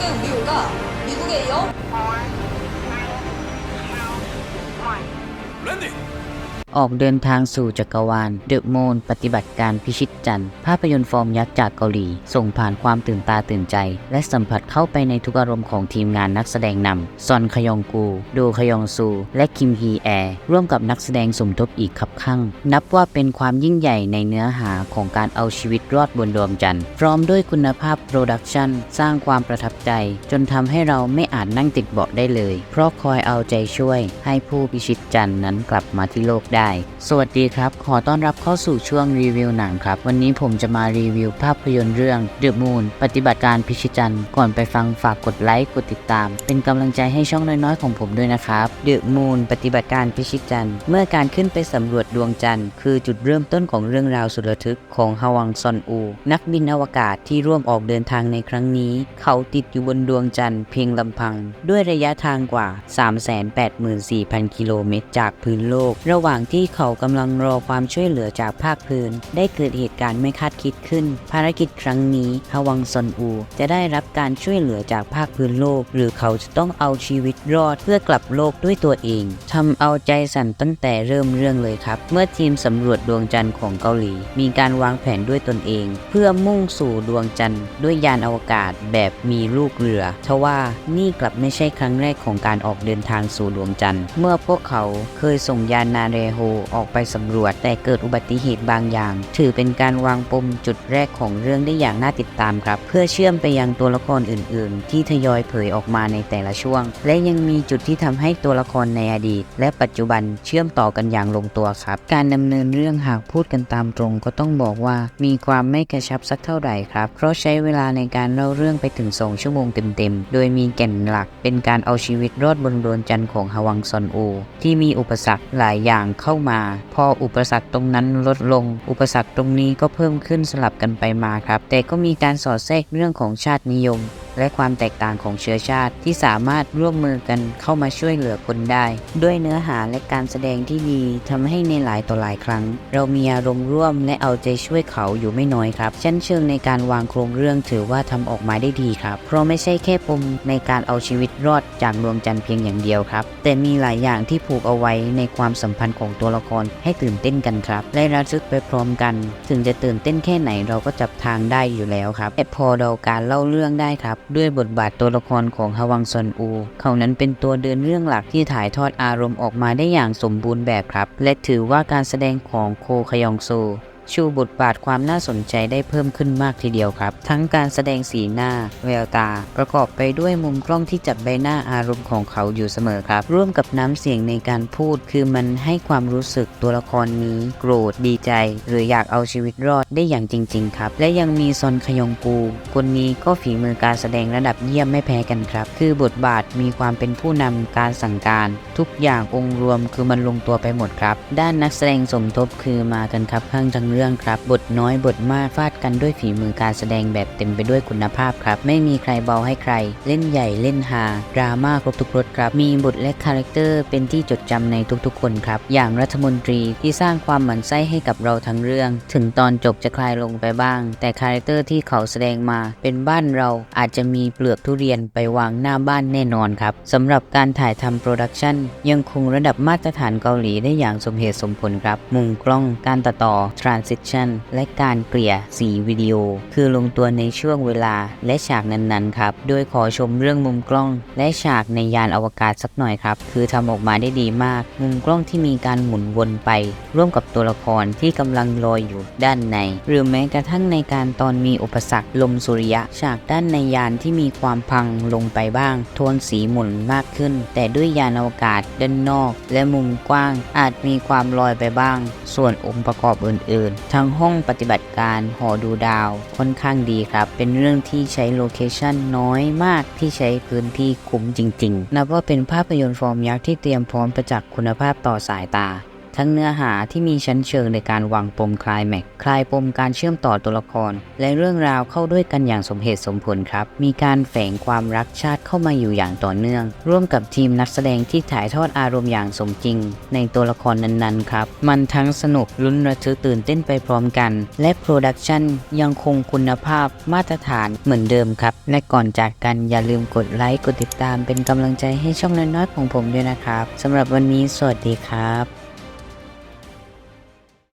지금 우리가 미국의 영 랜딩! ออกเดินทางสู่จักรวาลเดอะโมนปฏิบัติการพิชิตจันทร์ภาพยนตร์ฟอร์มยักษ์จากเกาหลี ส่งผ่านความตื่นตาตื่นใจ และสัมผัสเข้าไปในทุกอารมณ์ของทีมงานนักแสดงนำซอนขยองกูโดขยองซู และคิมฮีแอร์ร่วมกับนักแสดงสมทบอีกคับข้างนับว่าเป็นความยิ่งใหญ่ในเนื้อหาของการเอาชีวิตรอดบนดวงจันทร์พร้อมด้วยคุณภาพโปรดักชันสร้างความประทับใจ จนทำให้เราไม่อาจนั่งติดเบาะได้เลย เพราะคอยเอาใจช่วย ให้ผู้พิชิตจันทร์นั้นกลับมาที่โลกได้สวัสดีครับ ขอต้อนรับเข้าสู่ช่วงรีวิวหนังครับ วันนี้ผมจะมารีวิวภาพยนตร์เรื่อง The Moon ปฏิบัติการพิชิตจันก่อนไปฟังฝากกดไลค์กดติดตาม เป็นกำลังใจให้ช่องน้อยๆของผมด้วยนะครับ The Moon ปฏิบัติการพิชิตจันเมื่อการขึ้นไปสำรวจดวงจันทร์คือจุดเริ่มต้นของเรื่องราวสุดระทึกของฮวังซอนอู นักบินอวกาศที่ร่วมออกเดินทางในครั้งนี้ เขาติดอยู่บนดวงจันทร์เพียงลำพัง ด้วยระยะทางกว่า 384,000 กิโลเมตรจากพื้นโลก ระหว่างที่เขากำลังรอความช่วยเหลือจากภาคพื้น ได้เกิดเหตุการณ์ไม่คาดคิดขึ้น ภารกิจครั้งนี้ฮวังซอนอู จะได้รับการช่วยเหลือจากภาคพื้นโลก หรือเขาจะต้องเอาชีวิตรอดเพื่อกลับโลกด้วยตัวเองทำเอาใจสั่นตั้งแต่เริ่มเรื่องเลยครับ เมื่อทีมสำรวจดวงจันทร์ของเกาหลี มีการวางแผนด้วยตนเอง เพื่อมุ่งสู่ดวงจันทร์ด้วยยานอวกาศแบบมีลูกเรือทว่านี่กลับไม่ใช่ครั้งแรกของการออกเดินทางสู่ดวงจันทร์ เมื่อพวกเขาเคยส่งยานนาเรโฮออกไปสำรวจแต่เกิดอุบัติเหตุบางอย่าง ถือเป็นการวางปมจุดแรกของเรื่องได้อย่างน่าติดตามครับ เพื่อเชื่อมไปยังตัวละครอื่น ๆ ที่ทยอยเผยออกมาในแต่ละช่วง และยังมีจุดที่ทำให้ตัวละครในอดีต และปัจจุบันเชื่อมต่อกันอย่างลงตัวครับ การดำเนินเรื่องหากพูดกันตามตรงก็ต้องบอกว่า มีความไม่กระชับสักเท่าไหร่ครับ เพราะใช้เวลาในการเล่าเรื่องไปถึง 2 ชั่วโมงเต็ม ๆ โดยมีแก่นหลัก เป็นการเอาชีวิตรอดบนดวงจันทร์ของฮวังซอนอูที่มีอุปสรรคหลายอย่างเข้าเข้ามา พออุปสรรคตรงนั้นลดลง อุปสรรคตรงนี้ก็เพิ่มขึ้นสลับกันไปมาครับ แต่ก็มีการสอดแทรกเรื่องของชาตินิยม และความแตกต่างของเชื้อชาติที่สามารถร่วมมือกันเข้ามาช่วยเหลือคนได้ ด้วยเนื้อหาและการแสดงที่ดีทำให้ในหลายต่อหลายครั้ง เรามีอารมณ์ร่วมและเอาใจช่วยเขาอยู่ไม่น้อยครับชั้นเชิงในการวางโครงเรื่องถือว่าทำออกมาได้ดีครับ เพราะไม่ใช่แค่ปมในการเอาชีวิตรอดจากดวงจันทร์เพียงอย่างเดียวครับ แต่มีหลายอย่างที่ผูกเอาไว้ในความสัมพันธ์ของตัวละครให้ตื่นเต้นกันครับและระทึกไปพร้อมกัน ถึงจะตื่นเต้นแค่ไหนเราก็จับทางได้อยู่แล้วครับแต่พอเราการเล่าเรื่องได้ครับด้วยบทบาทตัวละครของฮวังซอนอู เขานั้นเป็นตัวเดินเรื่องหลักที่ถ่ายทอดอารมณ์ออกมาได้อย่างสมบูรณ์แบบครับ และถือว่าการแสดงของโคขยองโซ ชูบทบาทความน่าสนใจได้เพิ่มขึ้นมากทีเดียวครับ ทั้งการแสดงสีหน้า แววตา ประกอบไปด้วยมุมกล้องที่จับใบหน้าอารมณ์ของเขาอยู่เสมอครับ ร่วมกับน้ำเสียงในการพูด คือมันให้ความรู้สึกตัวละครนี้ โกรธดีใจ หรืออยากเอาชีวิตรอดได้อย่างจริง ๆ ครับ และยังมีซอนขยงกูคนนี้ก็ฝีมือการแสดงระดับเยี่ยมไม่แพ้กันครับ คือบทบาทมีความเป็นผู้นำการสั่งการ ทุกอย่างองค์รวมคือมันลงตัวไปหมดครับ ด้านนักแสดงสมทบคือมากันครับข้างทั้งเรื่องครับ บทน้อยบทมากฟาดกันด้วยฝีมือการแสดงแบบเต็มไปด้วยคุณภาพครับ ไม่มีใครเบาให้ใคร เล่นใหญ่เล่นฮาดราม่าครบทุกรสครับ มีบทและคาแรคเตอร์เป็นที่จดจำในทุกๆ คนครับ อย่างรัฐมนตรีที่สร้างความหมั่นไส้ให้กับเราทั้งเรื่อง ถึงตอนจบจะคลายลงไปบ้าง แต่คาแรคเตอร์ที่เขาแสดงมาเป็นบ้านเราอาจจะมีเปลือกทุเรียนไปวางหน้าบ้านแน่นอนครับสำหรับการถ่ายทำโปรดักชันยังคงระดับมาตรฐานเกาหลีได้อย่างสมเหตุสมผลครับ มุมกล้องการตัดต่อ transition และการเกลี่ยสีวิดีโอ คือลงตัวในช่วงเวลาและฉากนั้นๆครับ โดยขอชมเรื่องมุมกล้อง และฉากในยานอวกาศสักหน่อยครับ คือทำออกมาได้ดีมาก มุมกล้องที่มีการหมุนวนไป ร่วมกับตัวละครที่กำลังลอยอยู่ด้านใน หรือแม้กระทั่งในการตอนมีอุปสรรคลมสุริยะ ฉากด้านในยานที่มีความพังลงไปบ้าง โทนสีหมุนมากขึ้น แต่ด้วยยานอวกาศด้านนอก และมุมกว้างอาจมีความลอยไปบ้าง ส่วนองค์ประกอบอื่นนทั้งห้องปฏิบัติการหอดูดาวค่อนข้างดีครับ เป็นเรื่องที่ใช้โลเคชั่นน้อยมากที่ใช้พื้นที่คุ้มจริงๆ นับว่าเป็นภาพยนตร์ฟอร์มยักษ์ที่เตรียมพร้อมประจักษ์คุณภาพต่อสายตา ทั้งเนื้อหาที่มีชั้นเชิงในการวางปมคลายแม็กคลายปมการเชื่อมต่อตัวละคร และเรื่องราวเข้าด้วยกันอย่างสมเหตุสมผลครับ มีการแฝงความรักชาติเข้ามาอยู่อย่างต่อเนื่อง ร่วมกับทีมนักแสดงที่ถ่ายทอดอารมณ์อย่างสมจริง ในตัวละครนั้นๆครับ มันทั้งสนุกลุ้นระทึกตื่นเต้นไปพร้อมกัน และโปรดักชันยังคงคุณภาพมาตรฐานเหมือนเดิมครับ และก่อนจากกันอย่าลืมกดไลค์กดติดตามเป็นกำลังใจให้ช่องน้อยๆของผมด้วยนะครับสำหรับวันนี้สวัสดีครับ